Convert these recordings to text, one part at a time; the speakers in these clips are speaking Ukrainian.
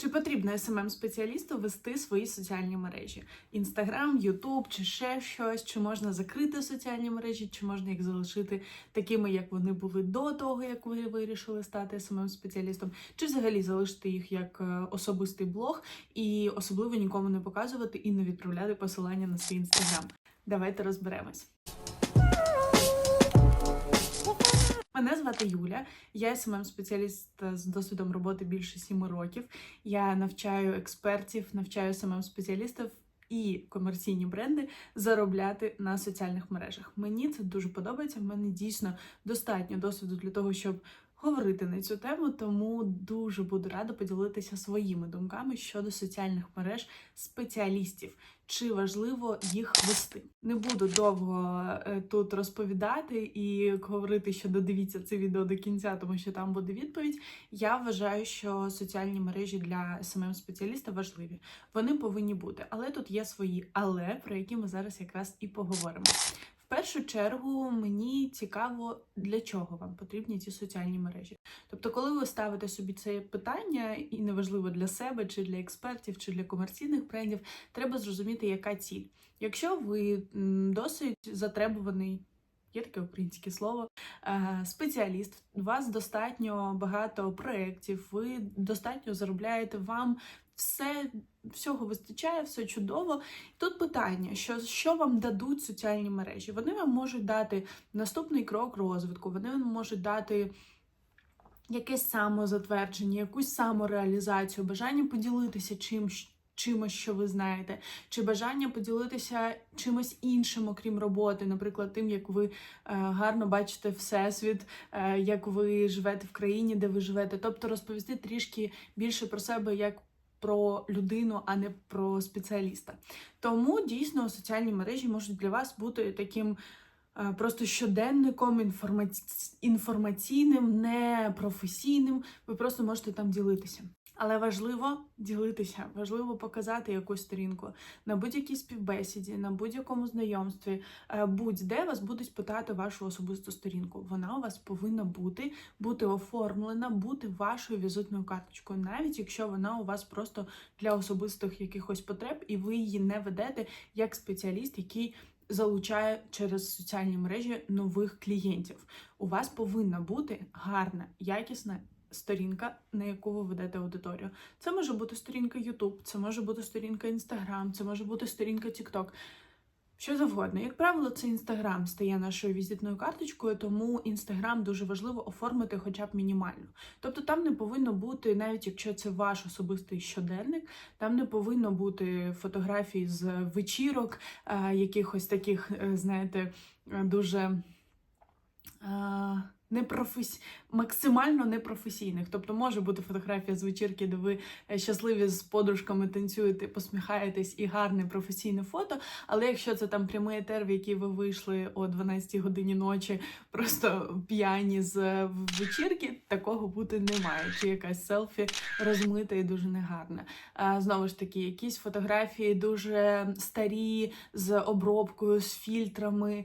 Чи потрібно smm спеціалісту вести свої соціальні мережі? Інстаграм, Ютуб чи ще щось? Чи можна закрити соціальні мережі, чи можна їх залишити такими, як вони були до того, як ви вирішили стати smm спеціалістом чи взагалі залишити їх як е, особистий блог і особливо нікому не показувати і не відправляти посилання на свій інстаграм? Давайте розберемось. Мене звати Юля, я смм спеціаліст з досвідом роботи більше сіми років. Я навчаю експертів, навчаю смм спеціалістів і комерційні бренди заробляти на соціальних мережах. Мені це дуже подобається. В мене дійсно достатньо досвіду для того, щоб говорити на цю тему, тому дуже буду рада поділитися своїми думками щодо соціальних мереж спеціалістів. Чи важливо їх вести? Не буду довго е, тут розповідати і говорити, що додивіться це відео до кінця, тому що там буде відповідь. Я вважаю, що соціальні мережі для smm спеціаліста важливі. Вони повинні бути, але тут є свої але, про які ми зараз якраз і поговоримо. Першу чергу мені цікаво, для чого вам потрібні ці соціальні мережі. Тобто, коли ви ставите собі це питання, і неважливо для себе, чи для експертів, чи для комерційних брендів, треба зрозуміти, яка ціль. Якщо ви досить затребуваний. Є таке українське слово, е, спеціаліст. У вас достатньо багато проєктів, ви достатньо заробляєте, вам все всього вистачає, все чудово. Тут питання: що, що вам дадуть соціальні мережі? Вони вам можуть дати наступний крок розвитку, вони вам можуть дати. Якесь самозатвердження, якусь самореалізацію, бажання поділитися чим, чимось, що ви знаєте, чи бажання поділитися чимось іншим, окрім роботи, наприклад, тим, як ви е, гарно бачите всесвіт, е, як ви живете в країні, де ви живете. Тобто розповісти трішки більше про себе як про людину, а не про спеціаліста. Тому дійсно соціальні мережі можуть для вас бути таким. е, Просто щоденником інформаці... інформаційним, не професійним. Ви просто можете там ділитися. Але важливо ділитися, важливо показати якусь сторінку на будь-якій співбесіді, на будь-якому знайомстві, е, будь-де вас будуть питати вашу особисту сторінку. Вона у вас повинна бути, бути оформлена, бути вашою візитною карточкою, навіть якщо вона у вас просто для особистих якихось потреб, і ви її не ведете як спеціаліст, який залучає через соціальні мережі нових клієнтів. У вас повинна бути гарна, якісна сторінка, на яку ви ведете аудиторію. Це може бути сторінка YouTube, це може бути сторінка Instagram, це може бути сторінка TikTok. Що завгодно. Як правило, це Інстаграм стає нашою візитною карточкою, тому Інстаграм дуже важливо оформити хоча б мінімально. Тобто там не повинно бути, навіть якщо це ваш особистий щоденник, там не повинно бути фотографій з вечірок, е, якихось таких, е, знаєте, е, дуже. Непрофесі... максимально непрофесійних. Тобто може бути фотографія з вечірки, де ви е, щасливі з подружками танцюєте, посміхаєтесь і гарне професійне фото. Але якщо це там прямий етер, в який ви вийшли о 12 годині ночі, просто п'яні з е, вечірки, такого бути не має. Чи якась селфі розмита і дуже негарна. А, знову ж таки, якісь фотографії дуже старі з обробкою, з фільтрами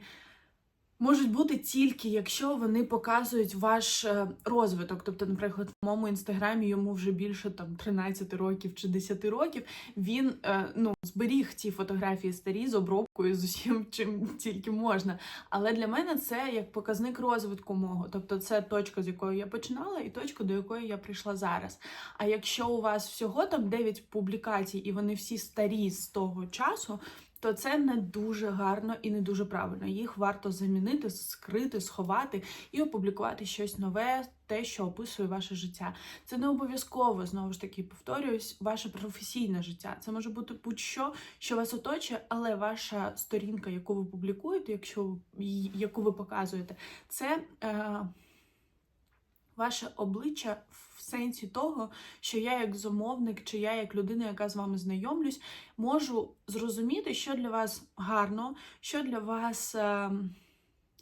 можуть бути тільки, якщо вони показують ваш е, розвиток. Тобто, наприклад, в моєму інстаграмі йому вже більше там 13 років чи 10 років. Він е, ну зберіг ці фотографії старі з обробкою з усім, чим тільки можна. Але для мене це як показник розвитку мого. Тобто, це точка, з якої я починала, і точка, до якої я прийшла зараз. А якщо у вас всього там 9 публікацій, і вони всі старі з того часу то це не дуже гарно і не дуже правильно. Їх варто замінити, скрити, сховати і опублікувати щось нове, те, що описує ваше життя. Це не обов'язково знову ж таки повторююсь, ваше професійне життя. Це може бути будь-що, що вас оточує, але ваша сторінка, яку ви публікуєте, якщо яку ви показуєте, це. Е Ваше обличчя в сенсі того, що я, як замовник, чи я, як людина, яка з вами знайомлюсь, можу зрозуміти, що для вас гарно, що для вас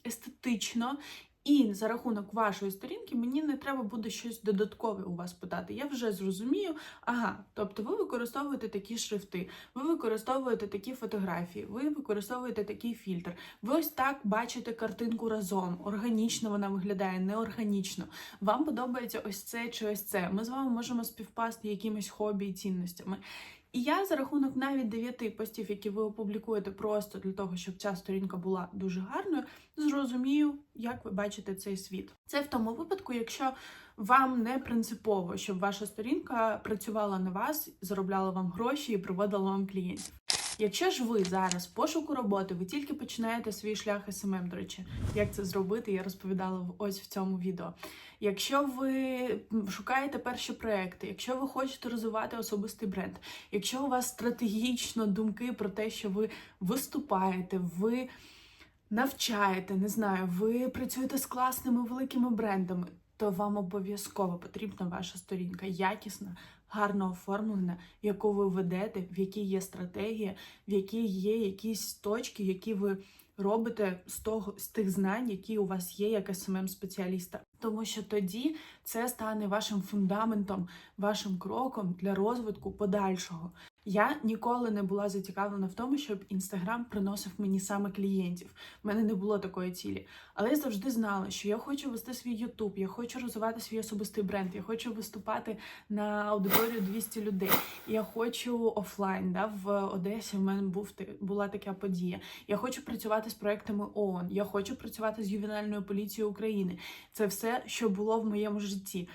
естетично, І за рахунок вашої сторінки мені не треба буде щось додаткове у вас питати. Я вже зрозумію, ага, тобто ви використовуєте такі шрифти, ви використовуєте такі фотографії, ви використовуєте такий фільтр. Ви ось так бачите картинку разом. Органічно вона виглядає, неорганічно. Вам подобається ось це чи ось це. Ми з вами можемо співпасти якимись хобі і цінностями. І я за рахунок навіть дев'яти постів, які ви опублікуєте просто для того, щоб ця сторінка була дуже гарною, зрозумію, як ви бачите цей світ. Це в тому випадку, якщо вам не принципово, щоб ваша сторінка працювала на вас, заробляла вам гроші і приводила вам клієнтів. Якщо ж ви зараз в пошуку роботи, ви тільки починаєте свій шлях СММ, до речі, як це зробити, я розповідала ось в цьому відео. Якщо ви шукаєте перші проекти, якщо ви хочете розвивати особистий бренд, якщо у вас стратегічно думки про те, що ви виступаєте, ви навчаєте, не знаю, ви працюєте з класними великими брендами, то вам обов'язково потрібна ваша сторінка, якісна, гарно оформлена, яку ви ведете, в якій є стратегія, в якій є якісь точки, які ви робите з того з тих знань, які у вас є як смм спеціаліста. Тому що тоді це стане вашим фундаментом, вашим кроком для розвитку подальшого. Я ніколи не була зацікавлена в тому, щоб інстаграм приносив мені саме клієнтів. У мене не було такої цілі. Але я завжди знала, що я хочу вести свій Ютуб, я хочу розвивати свій особистий бренд, я хочу виступати на аудиторію 200 людей. Я хочу офлайн. Да, в Одесі в мене був була така подія. Я хочу працювати з проектами ООН, я хочу працювати з ювенальною поліцією України. Це все, що було в моєму житті.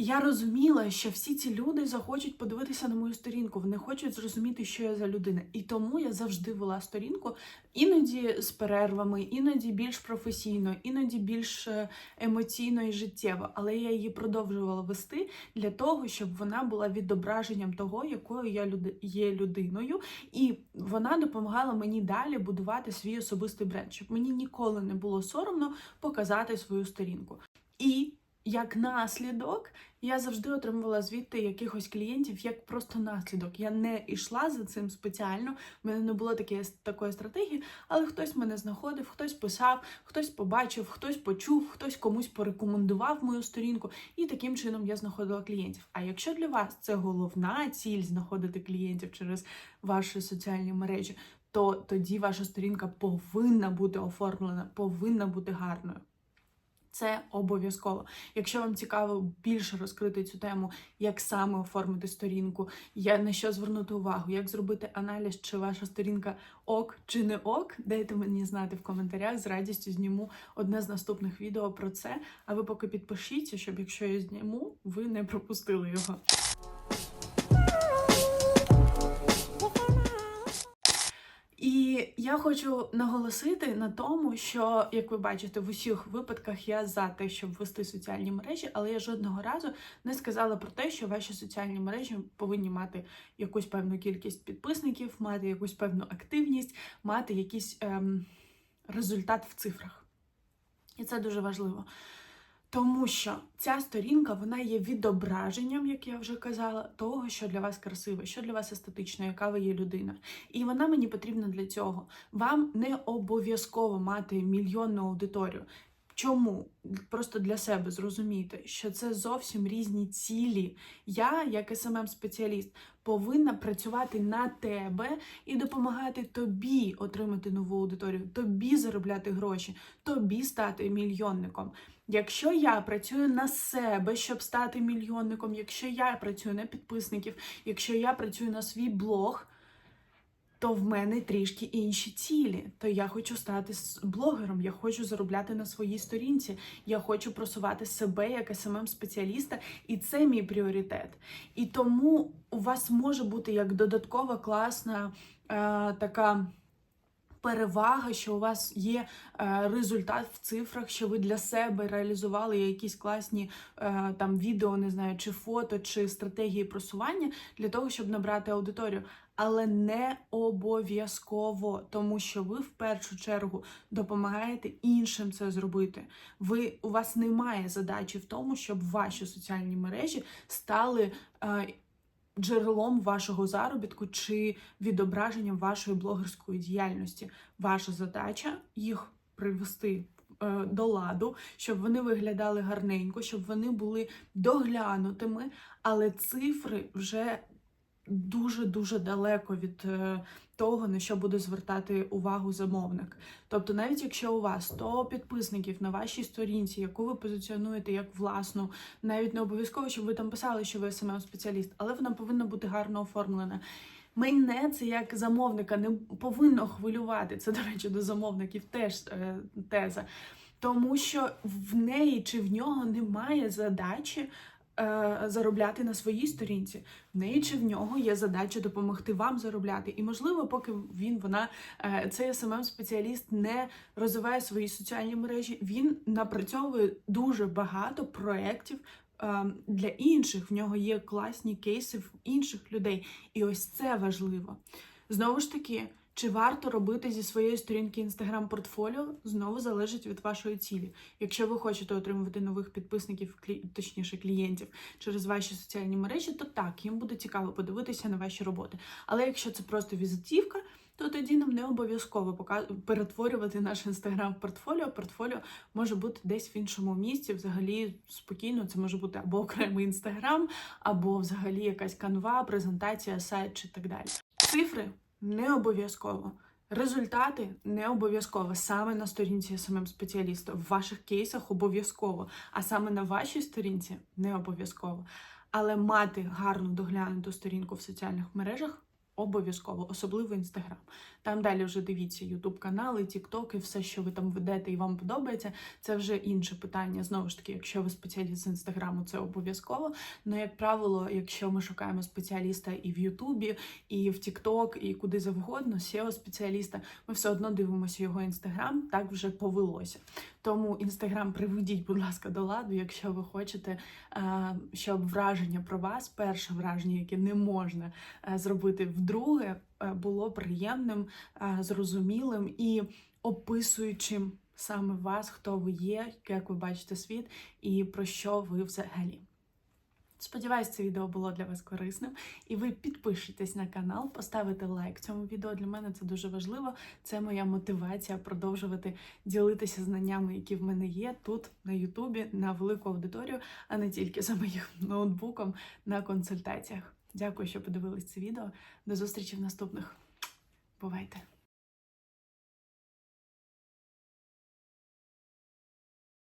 Я розуміла, що всі ці люди захочуть подивитися на мою сторінку, вони хочуть зрозуміти, що я за людина. І тому я завжди вела сторінку іноді з перервами, іноді більш професійно, іноді більш е, емоційно і життєво. Але я її продовжувала вести для того, щоб вона була відображенням того, якою я є людиною, і вона допомагала мені далі будувати свій особистий бренд, щоб мені ніколи не було соромно показати свою сторінку. І як наслідок я завжди отримувала звідти якихось клієнтів як просто наслідок. Я не йшла за цим спеціально, в мене не було таке, такої стратегії, але хтось мене знаходив, хтось писав, хтось побачив, хтось почув, хтось комусь порекомендував мою сторінку, і таким чином я знаходила клієнтів. А якщо для вас це головна ціль знаходити клієнтів через ваші соціальні мережі, то тоді ваша сторінка повинна бути оформлена, повинна бути гарною. Це обов'язково. Якщо вам цікаво більше розкрити цю тему, як саме оформити сторінку, я на що звернути увагу, як зробити аналіз, чи ваша сторінка ок чи не ок, дайте мені знати в коментарях. З радістю зніму одне з наступних відео про це. А ви поки підпишіться, щоб якщо я зніму, ви не пропустили його. Я хочу наголосити на тому, що, як ви бачите, в усіх випадках я за те, щоб вести соціальні мережі, але я жодного разу не сказала про те, що ваші соціальні мережі повинні мати якусь певну кількість підписників, мати якусь певну активність, мати якийсь ем, результат в цифрах. І це дуже важливо. Тому що ця сторінка вона є відображенням, як я вже казала, того, що для вас красиве, що для вас естетично, яка ви є людина. І вона мені потрібна для цього. Вам не обов'язково мати мільйонну аудиторію. Чому? Просто для себе зрозумійте, що це зовсім різні цілі. Я, як смм спеціаліст повинна працювати на тебе і допомагати тобі отримати нову аудиторію, тобі заробляти гроші, тобі стати мільйонником. Якщо я працюю на себе, щоб стати мільйонником, якщо я працюю на підписників, якщо я працюю на свій блог, то в мене трішки інші цілі. То я хочу стати блогером, я хочу заробляти на своїй сторінці, я хочу просувати себе як смм спеціаліста, і це мій пріоритет. І тому у вас може бути як додаткова класна е, така перевага, що у вас є е, результат в цифрах, що ви для себе реалізували якісь класні е, там відео, не знаю, чи фото, чи стратегії просування для того, щоб набрати аудиторію. Але не обов'язково, тому що ви в першу чергу допомагаєте іншим це зробити. Ви у вас немає задачі в тому, щоб ваші соціальні мережі стали е, джерелом вашого заробітку чи відображенням вашої блогерської діяльності. Ваша задача їх привести е, до ладу, щоб вони виглядали гарненько, щоб вони були доглянутими, але цифри вже дуже дуже далеко від е, того, на що буде звертати увагу замовник. Тобто, навіть якщо у вас 100 підписників на вашій сторінці, яку ви позиціонуєте як власну, навіть не обов'язково, щоб ви там писали, що ви smm спеціаліст, але вона повинна бути гарно оформлена. Мене це як замовника не повинно хвилювати. Це, до речі, до замовників теж е, теза. Тому що в неї чи в нього немає задачі е, заробляти на своїй сторінці. В неї чи в нього є задача допомогти вам заробляти. І можливо, поки він, вона, е, цей smm спеціаліст не розвиває свої соціальні мережі, він напрацьовує дуже багато проєктів е, для інших. В нього є класні кейси в інших людей. І ось це важливо. Знову ж таки. Чи варто робити зі своєї сторінки Instagram портфоліо, знову залежить від вашої цілі. Якщо ви хочете отримувати нових підписників, точніше клієнтів через ваші соціальні мережі, то так, їм буде цікаво подивитися на ваші роботи. Але якщо це просто візитівка, то тоді нам не обов'язково перетворювати наш інстаграм-портфоліо. Портфоліо може бути десь в іншому місці. Взагалі спокійно, це може бути або окремий інстаграм, або взагалі якась канва, презентація, сайт чи так далі. Цифри не обов'язково. Результати не обов'язково саме на сторінці самим спеціаліста. В ваших кейсах обов'язково, а саме на вашій сторінці не обов'язково. Але мати гарну доглянуту сторінку в соціальних мережах обов'язково, особливо інстаграм. Там далі вже дивіться ютуб канали, тікток і все, що ви там ведете і вам подобається. Це вже інше питання. Знову ж таки, якщо ви спеціаліст з інстаграму, це обов'язково. Ну, як правило, якщо ми шукаємо спеціаліста і в Ютубі, і в Тікток, і куди завгодно, seo спеціаліста, ми все одно дивимося його інстаграм. Так вже повелося. Тому інстаграм приведіть, будь ласка, до ладу, якщо ви хочете, е, щоб враження про вас, перше враження, яке не можна е, зробити вдруге, е, було приємним, е, зрозумілим і описуючим саме вас, хто ви є, як ви бачите світ і про що ви взагалі. Сподіваюсь, це відео було для вас корисним, і ви підпишетесь на канал, поставите лайк цьому відео. Для мене це дуже важливо. Це моя мотивація продовжувати ділитися знаннями, які в мене є тут на Ютубі, на велику аудиторію, а не тільки за моїм ноутбуком на консультаціях. Дякую, що подивились це відео. До зустрічі в наступних. Бувайте!